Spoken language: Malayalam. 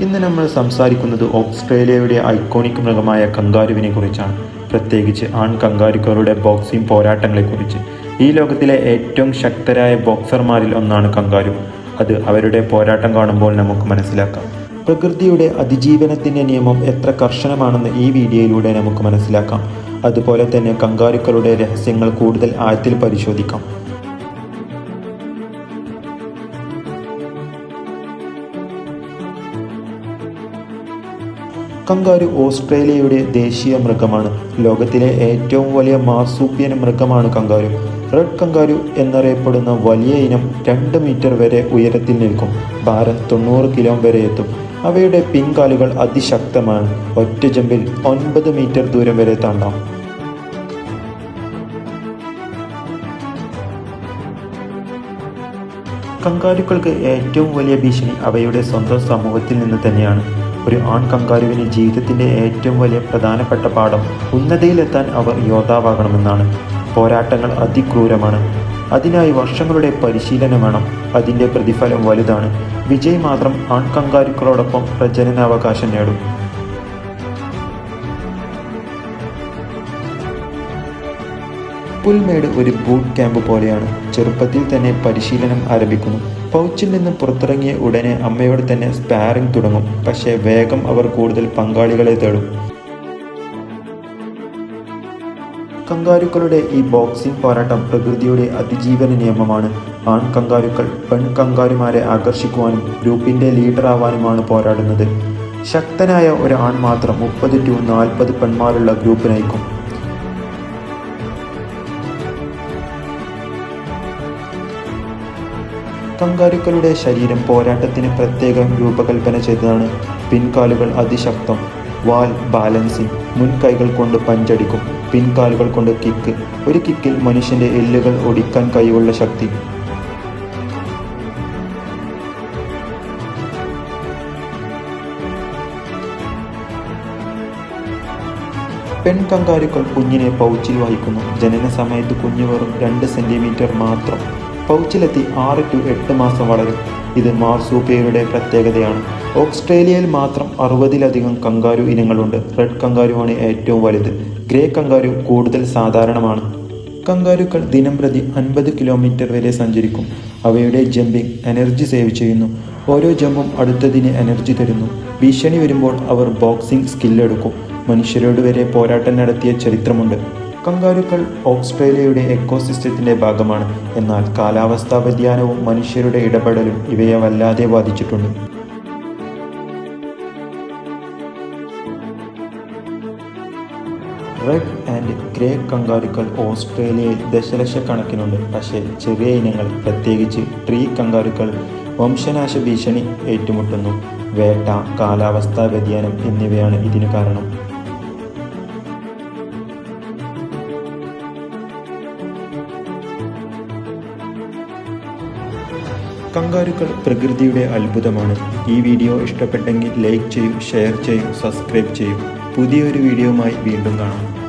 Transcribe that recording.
ഇന്ന് നമ്മൾ സംസാരിക്കുന്നത് ഓസ്ട്രേലിയയുടെ ഐക്കോണിക് മൃഗമായ കങ്കാരുവിനെ കുറിച്ചാണ്. പ്രത്യേകിച്ച് ആൺ കങ്കാരുക്കളുടെ ബോക്സിംഗ് പോരാട്ടങ്ങളെക്കുറിച്ച് ഈ ലോകത്തിലെ ഏറ്റവും ശക്തരായ ബോക്സർമാരിൽ ഒന്നാണ് കങ്കാരു. അത് അവരുടെ പോരാട്ടം കാണുമ്പോൾ നമുക്ക് മനസ്സിലാക്കാം. പ്രകൃതിയുടെ അതിജീവനത്തിന്റെ നിയമം എത്ര കർശനമാണെന്ന് ഈ വീഡിയോയിലൂടെ നമുക്ക് മനസ്സിലാക്കാം. അതുപോലെ തന്നെ കങ്കാരുക്കളുടെ രഹസ്യങ്ങൾ കൂടുതൽ ആഴത്തിൽ പരിശോധിക്കാം. കങ്കാരു ഓസ്ട്രേലിയയുടെ ദേശീയ മൃഗമാണ്. ലോകത്തിലെ ഏറ്റവും വലിയ മാർസൂപ്പിയൻ മൃഗമാണ് കങ്കാരു. റെഡ് കങ്കാരു എന്നറിയപ്പെടുന്ന വലിയ ഇനം രണ്ട് മീറ്റർ വരെ ഉയരത്തിൽ നിൽക്കും. ഭാരം തൊണ്ണൂറ് കിലോ വരെ എത്തും. അവയുടെ പിൻകാലുകൾ അതിശക്തമാണ്. ഒറ്റ ജമ്പിൽ ഒൻപത് മീറ്റർ ദൂരം വരെ താണ്ടാം. കങ്കാരുക്കൾക്ക് ഏറ്റവും വലിയ ഭീഷണി അവയുടെ സ്വന്തം സമൂഹത്തിൽ നിന്ന് തന്നെയാണ്. ഒരു ആൺ കങ്കാരുവിന് ജീവിതത്തിന്റെ ഏറ്റവും വലിയ പ്രധാനപ്പെട്ട പാഠം ഉന്നതയിലെത്താൻ അവർ യോദ്ധാവാകണമെന്നാണ്. പോരാട്ടങ്ങൾ അതിക്രൂരമാണ്. അതിനായി വർഷങ്ങളുടെ പരിശീലനം വേണം. അതിന്റെ പ്രതിഫലം വലുതാണ്. വിജയ് മാത്രം ആൺ കങ്കാരുക്കളോടൊപ്പം പ്രജനനാവകാശം നേടും. പുൽമേട് ഒരു ബൂട്ട് ക്യാമ്പ് പോലെയാണ്. ചെറുപ്പത്തിൽ തന്നെ പരിശീലനം ആരംഭിക്കുന്നു. പൗച്ചിൽ നിന്ന് പുറത്തിറങ്ങിയ ഉടനെ അമ്മയോട് തന്നെ സ്പാറിംഗ് തുടങ്ങും. പക്ഷേ വേഗം അവർ കൂടുതൽ പങ്കാളികളെ തേടും. കങ്കാരുക്കളുടെ ഈ ബോക്സിംഗ് പോരാട്ടം പ്രകൃതിയുടെ അതിജീവന നിയമമാണ്. ആൺ കങ്കാരുക്കൾ പെൺ കങ്കാരുമാരെ ആകർഷിക്കുവാനും ഗ്രൂപ്പിന്റെ ലീഡറാവാനുമാണ് പോരാടുന്നത്. ശക്തനായ ഒരു ആൺ മാത്രം മുപ്പത് ടു നാൽപ്പത് പെൺമാരുള്ള ഗ്രൂപ്പ് നയിക്കും. കങ്കാരുക്കളുടെ ശരീരം പോരാട്ടത്തിന് പ്രത്യേകം രൂപകൽപ്പന ചെയ്തതാണ്. പിൻകാലുകൾ അതിശക്തം. വാൽ ബാലൻസിംഗ് മുൻകൈകൾ കൊണ്ട് പഞ്ചടിക്കും. പിൻകാലുകൾ കൊണ്ട് കിക്ക് ഒരു കിക്കിൽ മനുഷ്യന്റെ എല്ലുകൾ ഒടിക്കാൻ കഴിവുള്ള ശക്തി. പെൺ കങ്കാരുക്കൾ കുഞ്ഞിനെ പൗച്ചിൽ വഹിക്കുന്നു. ജനന സമയത്ത് കുഞ്ഞു വെറും രണ്ട് സെന്റിമീറ്റർ മാത്രം. പൗച്ചിലെത്തി ആറ് ടു എട്ട് മാസം വളരും. ഇത് മാർസൂപ്പിയയുടെ പ്രത്യേകതയാണ്. ഓസ്ട്രേലിയയിൽ മാത്രം അറുപതിലധികം കങ്കാരു ഇനങ്ങളുണ്ട്. റെഡ് കങ്കാരുവാണ് ഏറ്റവും വലുത്. ഗ്രേ കങ്കാരു കൂടുതൽ സാധാരണമാണ്. കങ്കാരുക്കൾ ദിനം പ്രതി അൻപത് കിലോമീറ്റർ വരെ സഞ്ചരിക്കും. അവയുടെ ജമ്പിംഗ് എനർജി സേവ് ചെയ്യുന്നു. ഓരോ ജമ്പും അടുത്തതിന് എനർജി തരുന്നു. ഭീഷണി വരുമ്പോൾ അവർ ബോക്സിംഗ് സ്കില്ലെടുക്കും. മനുഷ്യരോട് വരെ പോരാട്ടം നടത്തിയ ചരിത്രമുണ്ട്. കങ്കാരുക്കൾ ഓസ്ട്രേലിയയുടെ എക്കോസിസ്റ്റത്തിന്റെ ഭാഗമാണ്. എന്നാൽ കാലാവസ്ഥാ വ്യതിയാനവും മനുഷ്യരുടെ ഇടപെടലും ഇവയെ വല്ലാതെ ബാധിച്ചിട്ടുണ്ട്. റെഡ് ആൻഡ് ഗ്രേ കങ്കാരുക്കൾ ഓസ്ട്രേലിയയിൽ ദശലക്ഷക്കണക്കിനുണ്ട്. പക്ഷേ ചെറിയ ഇനങ്ങൾ പ്രത്യേകിച്ച് ട്രീ കങ്കാരുക്കൾ വംശനാശ ഭീഷണി ഏറ്റുമുട്ടുന്നു. വേട്ട കാലാവസ്ഥാ വ്യതിയാനം എന്നിവയാണ് ഇതിന് കാരണം. കങ്കാരുക്കൾ പ്രകൃതിയുടെ അത്ഭുതമാണ്. ഈ വീഡിയോ ഇഷ്ടപ്പെട്ടെങ്കിൽ ലൈക്ക് ചെയ്യും ഷെയർ ചെയ്യും സബ്സ്ക്രൈബ് ചെയ്യും. പുതിയൊരു വീഡിയോയുമായി വീണ്ടും കാണാം.